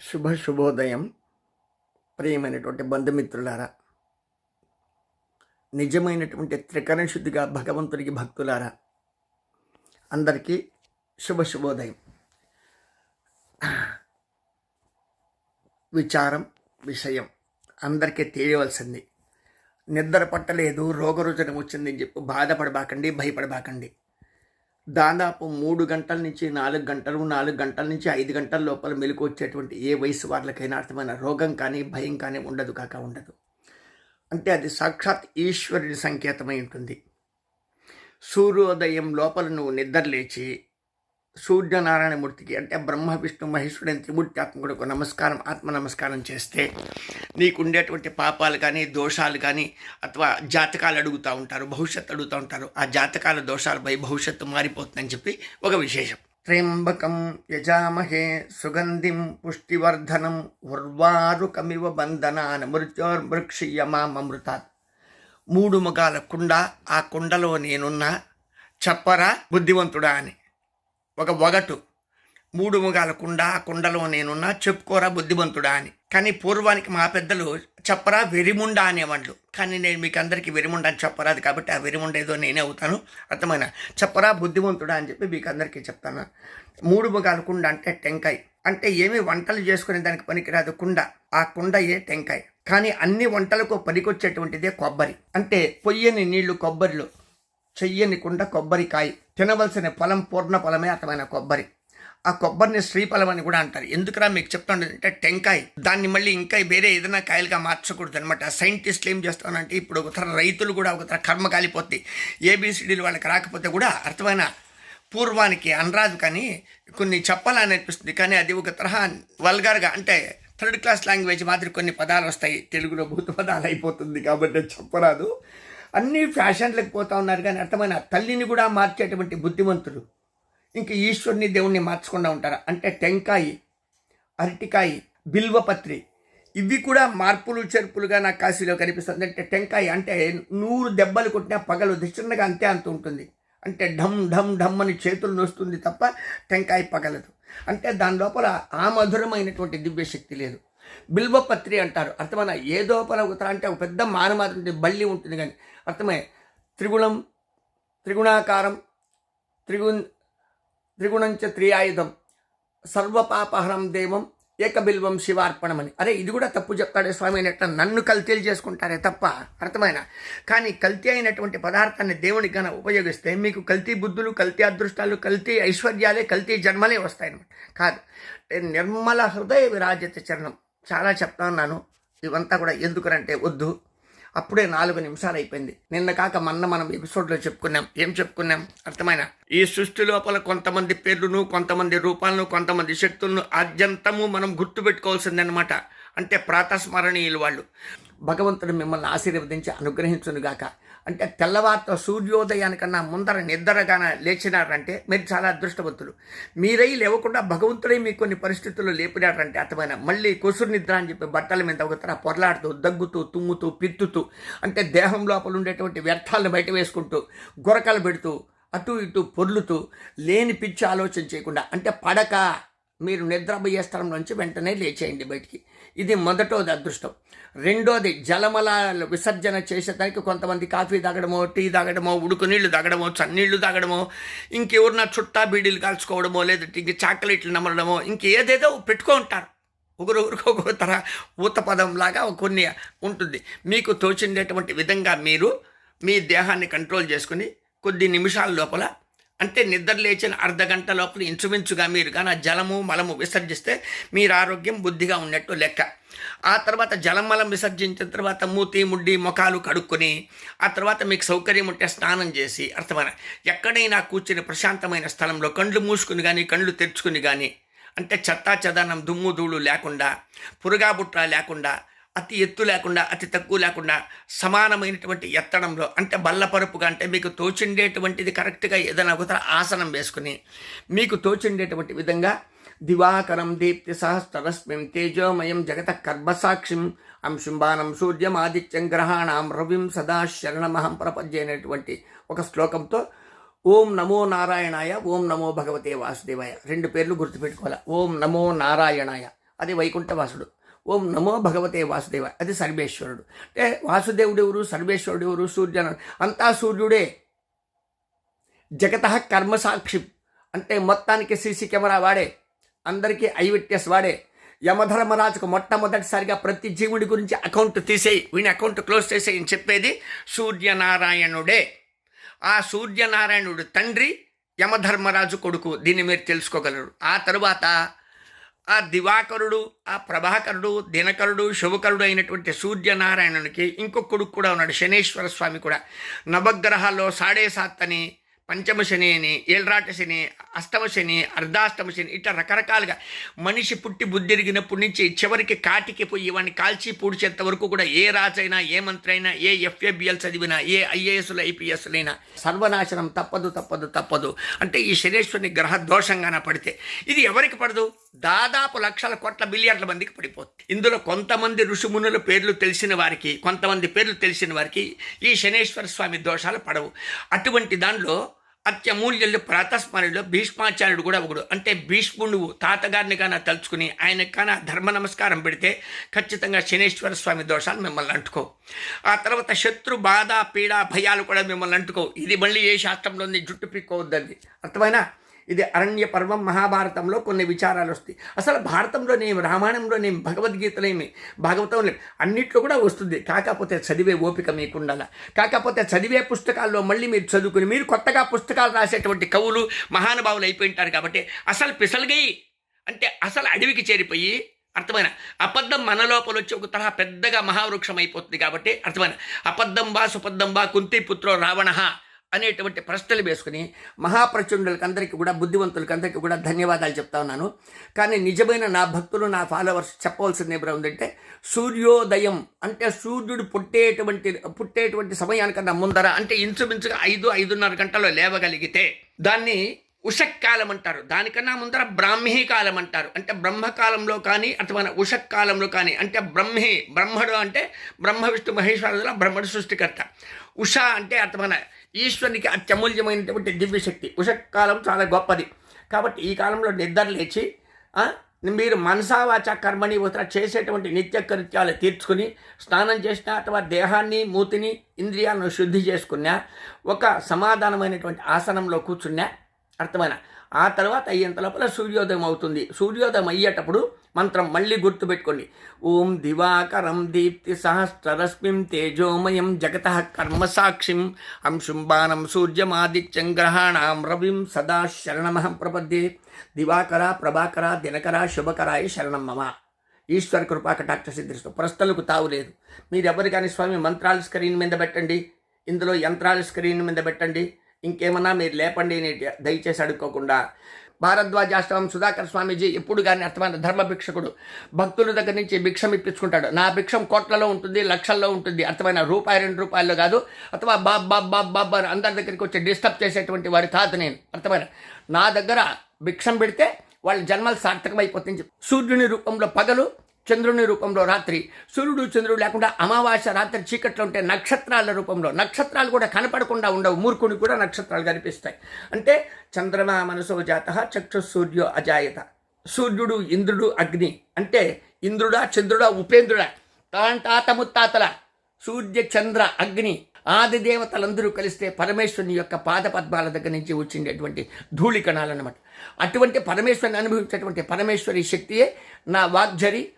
శుభ శుభోదయం ప్రియమైనటువంటి బంధుమిత్రులారా నిజమైనటువంటి త్రికరణ శుద్ధిగా భగవంతుడికి భక్తులారా అందరికీ శుభ శుభోదయం. విచారం విషయం అందరికీ తెలియవలసింది. నిద్ర పట్టలేదు రోగరుజనం వచ్చిందని చెప్పి బాధపడబాకండి భయపడబాకండి. దాదాపు మూడు గంటల నుంచి నాలుగు గంటలు నాలుగు గంటల నుంచి ఐదు గంటల లోపల మెలకు వచ్చేటువంటి ఏ వయసు వాళ్ళకైనా అర్థమైన రోగం కానీ భయం కానీ ఉండదు కాక ఉండదు. అంటే అది సాక్షాత్ ఈశ్వరుని సంకేతమై ఉంటుంది. సూర్యోదయం లోపల నువ్వు నిద్రలేచి సూర్యనారాయణమూర్తికి అంటే బ్రహ్మ విష్ణు మహేశ్వరుడైన త్రిమూర్త్యాత్మకుడుకు నమస్కారం ఆత్మ నమస్కారం చేస్తే నీకు ఉండేటువంటి పాపాలు కానీ దోషాలు కానీ అథవా జాతకాలు అడుగుతూ ఉంటారు భవిష్యత్తు అడుగుతూ ఉంటారు. ఆ జాతకాల దోషాలు పోయి భవిష్యత్తు మారిపోతుందని చెప్పి ఒక విశేషం. త్ర్యంబకం యజామహే సుగంధిం పుష్టివర్ధనం ఉర్వారుకమివ బంధనాన్ మృత్యోర్మృక్షీయమామృతాత్ మూడు ముఖాల కుండ ఆ కుండలో నేనున్నా చెప్పరా బుద్ధివంతుడా అని. ఒక ఒగటు మూడు ముగాల కుండ ఆ కుండలో నేనున్నా చెప్పుకోరా బుద్ధిమంతుడా అని. కానీ పూర్వానికి మా పెద్దలు చెప్పరా వెరిముండ అనేవాళ్ళు. కానీ నేను మీకు అందరికీ వెరిముండ అని చెప్పరాదు కాబట్టి ఆ వెరిముండ ఏదో నేనే అవుతాను. అర్థమైన? చెప్పరా బుద్ధిమంతుడా అని చెప్పి మీకు అందరికీ చెప్తాను. మూడు ముగాల కుండ అంటే టెంకాయ. అంటే ఏమి వంటలు చేసుకునే దానికి పనికిరాదు కుండ. ఆ కుండయే టెంకాయ. కానీ అన్ని వంటలకు పనికొచ్చేటువంటిదే కొబ్బరి. అంటే పొయ్యని నీళ్ళు కొబ్బరిలో. చెయ్యని కుండ కొబ్బరికాయ. తినవలసిన ఫలం పూర్ణ ఫలమే అతమైన కొబ్బరి. ఆ కొబ్బరిని శ్రీఫలం అని కూడా అంటారు. ఎందుకురా మీకు చెప్తాను? అంటే టెంకాయ. దాన్ని మళ్ళీ ఇంకా వేరే ఏదైనా కాయలుగా మార్చకూడదు అనమాట సైంటిస్టులు ఏం చేస్తానంటే ఇప్పుడు ఒకసారి రైతులు కూడా ఒకసారి కర్మ కాలిపోతాయి ఏబిసిడీలు వాళ్ళకి రాకపోతే కూడా అర్థమైన పూర్వానికి అనరాదు కానీ కొన్ని చెప్పాలని అనిపిస్తుంది. కానీ అది ఒక తరహా వల్గర్గా అంటే థర్డ్ క్లాస్ లాంగ్వేజ్ మాదిరి కొన్ని పదాలు వస్తాయి. తెలుగులో భూత పదాలు అయిపోతుంది కాబట్టి చెప్పరాదు. అన్ని ఫ్యాషన్లకు పోతా ఉన్నారు కానీ అర్థమైన తల్లిని కూడా మార్చేటువంటి బుద్ధిమంతుడు ఇంక ఈశ్వరుని దేవుణ్ణి మార్చకుండా ఉంటారు? అంటే టెంకాయి అరటికాయ బిల్వపత్రి ఇవి కూడా మార్పులు చెరుపులుగా నాకు కాశీలో కనిపిస్తుంది. అంటే టెంకాయ అంటే నూరు దెబ్బలు కొట్టినా పగలు చిన్నగా అంతే అంత ఉంటుంది. అంటే ఢమ్ ఢమ్ ఢమ్ అని చేతులు నొస్తుంది తప్ప టెంకాయ పగలదు. అంటే దాని లోపల ఆ మధురమైనటువంటి దివ్యశక్తి లేదు. బిల్వపత్రి అంటారు. అర్థమైన ఏదో పలవుతారా అంటే ఒక పెద్ద మానమాత్రం ఉంటుంది, బల్లి ఉంటుంది కానీ అర్థమే త్రిగుణం త్రిగుణాకారం త్రిగు త్రిగుణంచ త్రియాయుధం సర్వపాపహరం దేవం ఏకబిల్వం శివార్పణం అని అరే ఇది కూడా తప్పు చెప్తాడే స్వామి అనేట నన్ను కల్తీలు చేసుకుంటారే తప్ప? అర్థమైన కానీ కల్తీ అయినటువంటి పదార్థాన్ని దేవునికి గన ఉపయోగిస్తే మీకు కల్తీ బుద్ధులు కల్తీ అదృష్టాలు కల్తీ ఐశ్వర్యాలే కల్తీ జన్మలే వస్తాయన్నమాట. కాదు. నిర్మల హృదయ విరాజిత చరణం. చాలా చెప్తా ఉన్నాను. ఇవంతా కూడా ఎందుకనంటే వద్దు. అప్పుడే నాలుగు నిమిషాలు అయిపోయింది. నిన్న కాక మొన్న మనం ఎపిసోడ్లో చెప్పుకున్నాం. ఏం చెప్పుకున్నాం? అర్థమైన ఈ సృష్టి లోపల కొంతమంది పేర్లను కొంతమంది రూపాలను కొంతమంది శక్తులను అత్యంతము మనం గుర్తుపెట్టుకోవాల్సిందనమాట అంటే ప్రాతస్మరణీయులు వాళ్ళు. భగవంతుడు మిమ్మల్ని ఆశీర్వదించి అనుగ్రహించునుగాక. అంటే తెల్లవారితో సూర్యోదయానికన్నా ముందర నిద్రగాన లేచినారంటే మీరు చాలా అదృష్టవంతులు. మీరై లేవకుండా భగవంతుడే మీ కొన్ని పరిస్థితుల్లో లేపినారంటే అర్థమైన మళ్ళీ కొసురు నిద్ర అని చెప్పి బట్టల మీద ఒకతర పొరలాడుతూ దగ్గుతూ తుమ్ముతూ పిత్తుతూ అంటే దేహం లోపల ఉండేటువంటి వ్యర్థాలను బయట వేసుకుంటూ గురకలు పెడుతూ అటు ఇటు పొర్లుతూ లేని పిచ్చి ఆలోచన చేయకుండా అంటే పడక మీరు నిద్రపోయే స్థలం నుంచి వెంటనే లేచేయండి బయటికి. ఇది మొదటోది అదృష్టం. రెండోది జలమలాలు విసర్జన చేసేదానికి కొంతమంది కాఫీ తాగడమో టీ తాగడమో ఉడుకు నీళ్ళు తాగడమో చన్నీళ్ళు తాగడమో ఇంకెవరినా చుట్టా బీడీలు కాల్చుకోవడమో లేదంటే ఇంక చాక్లెట్లు నమలడమో ఇంకేదేదో పెట్టుకో ఉంటారు. ఒకరు ఒకరు తర ఊతపదం లాగా కొన్ని ఉంటుంది. మీకు తోచిండేటువంటి విధంగా మీరు మీ దేహాన్ని కంట్రోల్ చేసుకుని కొద్ది నిమిషాల లోపల అంటే నిద్ర లేచిన అర్ధ గంట లోపల ఇంచుమించుగా మీరు కానీ ఆ జలము మలము విసర్జిస్తే మీరు ఆరోగ్యం బుద్ధిగా ఉన్నట్టు లెక్క. ఆ తర్వాత జలం మలం విసర్జించిన తర్వాత మూతి ముడ్డి ముఖాలు కడుక్కొని ఆ తర్వాత మీకు సౌకర్యం ఉంటే స్నానం చేసి అర్థమైన ఎక్కడైనా కూర్చుని ప్రశాంతమైన స్థలంలో కండ్లు మూసుకుని కానీ కళ్ళు తెరుచుకుని కానీ అంటే చెత్తా చెదానం దుమ్ము ధూళు లేకుండా పురుగా బుట్ర లేకుండా అతి ఎత్తు లేకుండా అతి తక్కువ లేకుండా సమానమైనటువంటి ఎత్తడంలో అంటే బల్లపరుపుగా అంటే మీకు తోచిండేటువంటిది కరెక్ట్గా ఏదైనా ఒక ఆసనం వేసుకుని మీకు తోచిండేటువంటి విధంగా దివాకరం దీప్తి సహస్రరశ్మిం తేజోమయం జగత కర్మసాక్షిం అంశుంబానం సూర్యం ఆదిత్యం గ్రహాణం రవిం సదా శరణమహం ప్రపంచ అనేటువంటి ఒక శ్లోకంతో ఓం నమో నారాయణాయ ఓం నమో భగవతే వాసుదేవాయ. రెండు పేర్లు గుర్తుపెట్టుకోవాలి? ఓం నమో నారాయణాయ. అది వైకుంఠవాసుడు. ఓం నమో భగవతే వాసుదేవ అది సర్వేశ్వరుడు. అంటే వాసుదేవుడు ఎవరు సర్వేశ్వరుడు ఎవరు సూర్య అంతా సూర్యుడే. జగత కర్మసాక్షి అంటే మొత్తానికి సీసీ కెమెరా వాడే. అందరికీ ఐ విట్నెస్ వాడే. యమధర్మరాజుకు మొట్టమొదటిసారిగా ప్రతి జీవుడి గురించి అకౌంట్ తీసేయి. వీని అకౌంట్ క్లోజ్ చేసేయి అని చెప్పేది సూర్యనారాయణుడే. ఆ సూర్యనారాయణుడు తండ్రి యమధర్మరాజు కొడుకు. దీన్ని మీరు తెలుసుకోగలరు. ఆ తరువాత ఆ దివాకరుడు ఆ ప్రభాకరుడు దినకరుడు శుభకరుడు అయినటువంటి సూర్యనారాయణునికి ఇంకొక కొడుకు కూడా ఉన్నాడు శనేశ్వర స్వామి కూడా. నవగ్రహాల్లో సాడే సాత్ అని పంచమ శని అని ఏళ్ళరాట శని అష్టమ శని అర్ధాష్టమ శని ఇట్లా రకరకాలుగా మనిషి పుట్టి బుద్ధిరిగినప్పటి నుంచి చివరికి కాటికి పోయి వాడిని కాల్చి పూడ్చేంత వరకు కూడా ఏ రాజైనా ఏ మంత్రి అయినా ఏ ఎఫ్ఏబిఎల్ చదివినా ఏ ఐఏఎస్లు ఐపీఎస్లైనా సర్వనాశనం తప్పదు తప్పదు తప్పదు. అంటే ఈ శనేశ్వరుని గ్రహ దోషంగాన పడితే ఇది ఎవరికి పడదు? దాదాపు లక్షల కోట్ల బిలియన్ల మందికి పడిపోతుంది ఇందులో కొంతమంది ఋషిమునుల పేర్లు తెలిసిన వారికి కొంతమంది పేర్లు తెలిసిన వారికి ఈ శనేశ్వర స్వామి దోషాలు పడవు. అటువంటి దానిలో అత్యమూల్యులు ప్రాతస్మరణలో భీష్మాచార్యుడు కూడా ఒకడు. అంటే భీష్ముడు తాతగారిని కానీ తలుచుకుని ఆయనకు కానీ ధర్మ నమస్కారం పెడితే ఖచ్చితంగా శనేశ్వర స్వామి దోషాలు మిమ్మల్ని అంటుకో. ఆ తర్వాత శత్రు బాధ పీడ భయాలు కూడా మిమ్మల్ని అంటుకో. ఇది మళ్ళీ ఏ శాస్త్రంలో ఉంది జుట్టు పిక్కోవద్దండి. అర్థమైనా? ఇది అరణ్య పర్వం మహాభారతంలో కొన్ని విచారాలు వస్తాయి. అసలు భారతంలోనేమి రామాయణంలోనేమి భగవద్గీతలేమి భాగవతంలో అన్నిట్లో కూడా వస్తుంది. కాకపోతే చదివే ఓపిక మీకుండాల. కాకపోతే చదివే పుస్తకాల్లో మళ్ళీ మీరు చదువుకుని మీరు కొత్తగా పుస్తకాలు రాసేటువంటి కవులు మహానుభావులు అయిపోయింటారు కాబట్టి అసలు పిసలుగై అంటే అసలు అడవికి చేరిపోయి అర్థమైన? అబద్ధం మన లోపల వచ్చి ఒక తరహా పెద్దగా మహావృక్షం అయిపోతుంది కాబట్టి అర్థమైన? అబద్ధం బా సుపద్ధం బా కుంతి పుత్రో రావణ అనేటువంటి ప్రశ్నలు వేసుకుని మహాప్రచండులకు అందరికీ కూడా బుద్ధివంతులకి అందరికీ కూడా ధన్యవాదాలు చెప్తా ఉన్నాను. కానీ నిజమైన నా భక్తులు నా ఫాలోవర్స్ చెప్పవలసింది ఏమైనా ఉందంటే సూర్యోదయం అంటే సూర్యుడు పుట్టేటువంటి పుట్టేటువంటి సమయానికన్నా ముందర అంటే ఇంచుమించుగా ఐదు ఐదున్నర గంటలో లేవగలిగితే దాన్ని ఉషక్కాలం అంటారు దానికన్నా ముందర బ్రాహ్మీ కాలం అంటారు అంటే బ్రహ్మకాలంలో కానీ అథవా ఉషక్కాలంలో కానీ అంటే బ్రహ్మి బ్రహ్మడు అంటే బ్రహ్మ విష్ణు మహేశ్వరుల బ్రహ్మడు సృష్టికర్త. ఉష అంటే అథవా ఈశ్వరునికి అత్యమూల్యమైనటువంటి దివ్యశక్తి. ఉషకాలం చాలా గొప్పది. కాబట్టి ఈ కాలంలో నిద్ర లేచి మీరు మనసావాచ కర్మని ఉత్తర చేసేటువంటి నిత్య కృత్యాలు తీర్చుకుని స్నానం చేసిన అథవా దేహాన్ని మూతిని ఇంద్రియాలను శుద్ధి చేసుకున్నా ఒక సమాధానమైనటువంటి ఆసనంలో కూర్చున్నా అర్థమైన? ఆ తర్వాత అయ్యేంత లోపల సూర్యోదయం అవుతుంది. సూర్యోదయం అయ్యేటప్పుడు మంత్రం మళ్ళీ గుర్తుపెట్టుకోండి. ఓం దివాకరం దీప్తి సహస్రరశ్మిం తేజోమయం జగత కర్మసాక్షిం అంశుంబానం సూర్యమాదిత్యం గ్రహాణం రవిం సదా శరణమహం ప్రపద్యే. దివాకర ప్రభాకర దినకర శుభకరాయ శరణం మమ. ఈశ్వర కృపా కటాక్ష సిద్ధిస్తూ. ప్రశ్నలకు తావులేదు కానీ స్వామి మంత్రాలు స్క్రీన్ మీద పెట్టండి. ఇందులో యంత్రాలు స్క్రీన్ మీద పెట్టండి. ఇంకేమన్నా మీరు లేపండి దయచేసి అడుక్కోకుండా. భారద్వాజాష్టమం సుధాకర్ స్వామీజీ ఎప్పుడు కానీ అర్థమైన ధర్మ భిక్షకుడు. భక్తుల దగ్గర నుంచి భిక్షం ఇప్పించుకుంటాడు. నా భిక్షం కోట్లలో ఉంటుంది లక్షల్లో ఉంటుంది. అర్థమైన రూపాయి రెండు రూపాయల్లో కాదు. అథవా బాబ్ బాబ్ బాబ్ బాబ్ అని అందరి దగ్గరికి వచ్చి డిస్టర్బ్ చేసేటువంటి వారి కాదు నేను. అర్థమైన? నా దగ్గర భిక్షం పెడితే వాళ్ళ జన్మలు సార్థకమైపోతుంది. సూర్యుని రూపంలో పగలు చంద్రుని రూపంలో రాత్రి సూర్యుడు చంద్రుడు లేకుండా అమావాస్య రాత్రి చీకట్లో ఉంటే నక్షత్రాల రూపంలో నక్షత్రాలు కూడా కనపడకుండా ఉండవు మూర్ఖుని కూడా నక్షత్రాలు కనిపిస్తాయి. అంటే చంద్రమా మనసో జాత చక్షు సూర్యో అజాయత. సూర్యుడు ఇంద్రుడు అగ్ని. అంటే ఇంద్రుడా చంద్రుడా ఉపేంద్రుడా. తాంతాత ముత్తాతల. సూర్య చంద్ర అగ్ని. ఆది దేవతలందరూ కలిస్తే పరమేశ్వరుని యొక్క పాద పద్మాల దగ్గర నుంచి వచ్చిండేటువంటి ధూళి కణాలన్నమాట అటువంటి పరమేశ్వరుని అనుభవించేటువంటి పరమేశ్వరి శక్తియే నా వాగ్జరి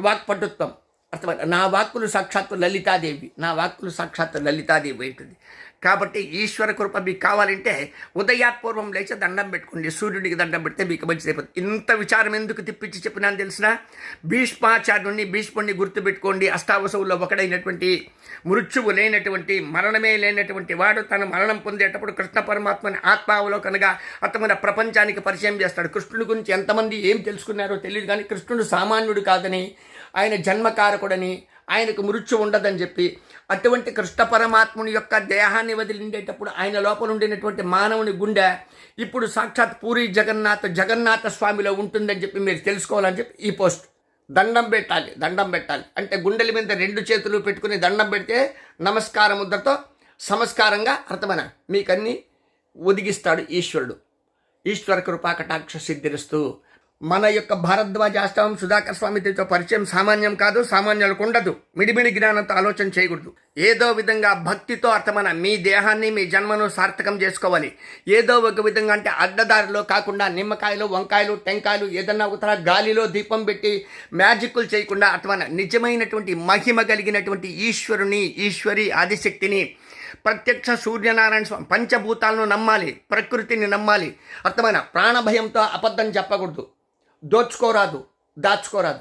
వాక్పటుత్వం. అర్థమైంది? నా వాక్కులు సాక్షాత్తు లలితాదేవి. నా వాక్కులు సాక్షాత్తు లలితాదేవి ఏంటిది కాబట్టి ఈశ్వర కృప మీకు కావాలంటే ఉదయాత్పూర్వం లేచి దండం పెట్టుకోండి. సూర్యుడికి దండం పెడితే మీకు మంచిది ఇంత విచారం ఎందుకు తిప్పించి చెప్పినాను తెలిసిన? భీష్మాచార్యుడిని భీష్ముడిని గుర్తుపెట్టుకోండి. అష్టావసవుల్లో ఒకడైనటువంటి మృత్యువు లేనటువంటి మరణమే లేనటువంటి వాడు తన మరణం పొందేటప్పుడు కృష్ణ పరమాత్మని ఆత్మావలోకనగా అతను ప్రపంచానికి పరిచయం చేస్తాడు. కృష్ణుడి గురించి ఎంతమంది ఏం తెలుసుకున్నారో తెలియదు కానీ కృష్ణుడు సామాన్యుడు కాదని ఆయన జన్మకారకుడని ఆయనకు మృత్యు ఉండదని చెప్పి అటువంటి కృష్ణ పరమాత్ముని యొక్క దేహాన్ని వదిలిండేటప్పుడు ఆయన లోపల ఉండినటువంటి మానవుని గుండె ఇప్పుడు సాక్షాత్ పూరి జగన్నాథ్ జగన్నాథ స్వామిలో ఉంటుందని చెప్పి మీరు తెలుసుకోవాలని చెప్పి ఈ పోస్ట్. దండం పెట్టాలి దండం పెట్టాలి. అంటే గుండెల మీద రెండు చేతులు పెట్టుకుని దండం పెడితే నమస్కార ముద్రతో సంస్కారంగా అర్థమైన మీకన్నీ ఒదిగిస్తాడు ఈశ్వరుడు. ఈశ్వర కృపా కటాక్ష సిద్ధిరిస్తూ. మన యొక్క భారద్వాజ అష్టవం సుధాకర్ స్వామితో పరిచయం సామాన్యం కాదు సామాన్యులకు ఉండదు. మిడిమిడి జ్ఞానంతో ఆలోచన చేయకూడదు. ఏదో విధంగా భక్తితో అర్థమైన మీ దేహాన్ని మీ జన్మను సార్థకం చేసుకోవాలి. ఏదో ఒక విధంగా అంటే అడ్డదారిలో కాకుండా నిమ్మకాయలు వంకాయలు టెంకాయలు ఏదన్నా ఉత్తర గాలిలో దీపం పెట్టి మ్యాజిక్లు చేయకుండా అర్థమైన నిజమైనటువంటి మహిమ కలిగినటువంటి ఈశ్వరుని ఈశ్వరి ఆదిశక్తిని ప్రత్యక్ష సూర్యనారాయణ స్వామి పంచభూతాలను నమ్మాలి ప్రకృతిని నమ్మాలి. అర్థమైన ప్రాణభయంతో అబద్ధం చెప్పకూడదు. దోచుకోరాదు దాచుకోరాదు.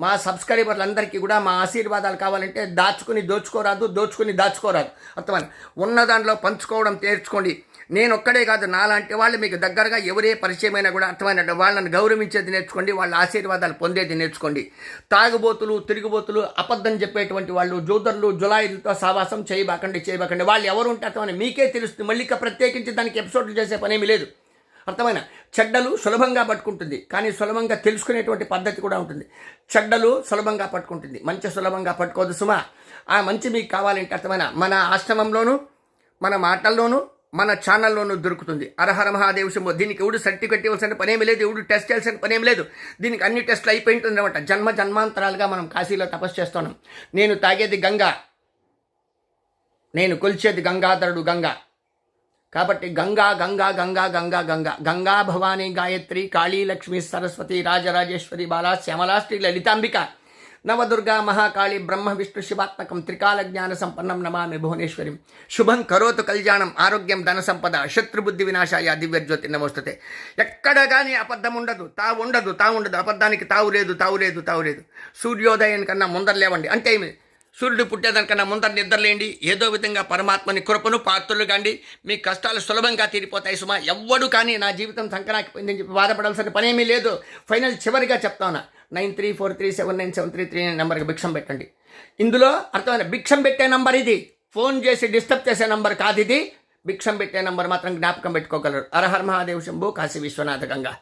మా సబ్స్క్రైబర్లందరికీ కూడా మా ఆశీర్వాదాలు కావాలంటే దాచుకుని దోచుకోరాదు దోచుకుని దాచుకోరాదు. అర్థమైన ఉన్న దాంట్లో పంచుకోవడం నేర్చుకోండి. నేను ఒక్కడే కాదు నాలాంటి వాళ్ళు మీకు దగ్గరగా ఎవరే పరిచయమైనా కూడా అర్థమైన వాళ్ళని గౌరవించేది నేర్చుకోండి వాళ్ళ ఆశీర్వాదాలు పొందేది నేర్చుకోండి. తాగుబోతులు తిరుగుబోతులు అబద్ధం చెప్పేటువంటి వాళ్ళు జూదర్లు జులాయిలతో సావాసం చేయబాకండి చేయబాకండి. వాళ్ళు ఎవరు ఉంటే అర్థమైన మీకే తెలుస్తుంది. మళ్ళీ ఇక ప్రత్యేకించి దానికి ఎపిసోడ్లు చేసే పనేమి లేదు. అర్థమైన చెడ్డలు సులభంగా పట్టుకుంటుంది. కానీ సులభంగా తెలుసుకునేటువంటి పద్ధతి కూడా ఉంటుంది. చెడ్డలు సులభంగా పట్టుకుంటుంది. మంచి సులభంగా పట్టుకోదు సుమా. ఆ మంచి మీకు కావాలంటే అర్థమైన మన ఆశ్రమంలోనూ మన మాటల్లోనూ మన ఛానల్లోనూ దొరుకుతుంది. అరహర మహాదేవ శంభో దీనికి ఎవడు సర్టిఫికెట్ ఇవ్వాల్సిన పనేమి లేదు ఎవడు టెస్ట్ చేయాల్సిన పనేమి లేదు. దీనికి అన్ని టెస్టులు అయిపోయింటుంది అనమాట జన్మ జన్మాంతరాలుగా మనం కాశీలో తపస్సు చేస్తున్నాం. నేను తాగేది గంగా. నేను కొలిచేది గంగాధరుడు గంగా. కాబట్టి గంగా గంగా గంగా గంగా గంగా. గంగా భవానీ గాయత్రి కాళీ లక్ష్మి సరస్వతి రాజరాజేశ్వరి బాల శ్యామలా శ్రీ లలితాంబిక. నవదుర్గా మహాకాళి బ్రహ్మ విష్ణు శివాత్మకం త్రికాల జ్ఞాన సంపన్నం నమామి భువనేశ్వరి. శుభం కరోతు కళ్యాణం ఆరోగ్యం ధన సంపద శత్రుబుద్ధి వినాశాయ దివ్యజ్యోతి నమోస్తుతే. ఎక్కడ కానీ అబద్ధం ఉండదు తా ఉండదు తా ఉండదు. అబద్ధానికి తావు లేదు తావు లేదు తావు లేదు. సూర్యోదయం కన్నా ముందర లేవండి. అంటే ఏమి? సూర్యుడు పుట్టేదానికన్నా ముందర నిద్రలేండి. ఏదో విధంగా పరమాత్మని కృపను పాత్రలు కాండి. మీ కష్టాలు సులభంగా తీరిపోతాయి సుమా. ఎవ్వడు కానీ నా జీవితం సంకరాకిపోయిందని చెప్పి బాధపడాల్సిన పనేమీ లేదు. ఫైనల్ చివరిగా చెప్తాను nine three four three seven nine seven three three నెంబర్కి భిక్షం పెట్టండి. ఇందులో అర్థమైన భిక్షం పెట్టే నంబర్ ఇది. ఫోన్ చేసి డిస్టర్బ్ చేసే నంబర్ కాదు ఇది. భిక్షం పెట్టే నంబర్ మాత్రం జ్ఞాపకం పెట్టుకోగలరు. అరహర్ మహాదేవ్ శంభు కాశీ విశ్వనాథ గంగా.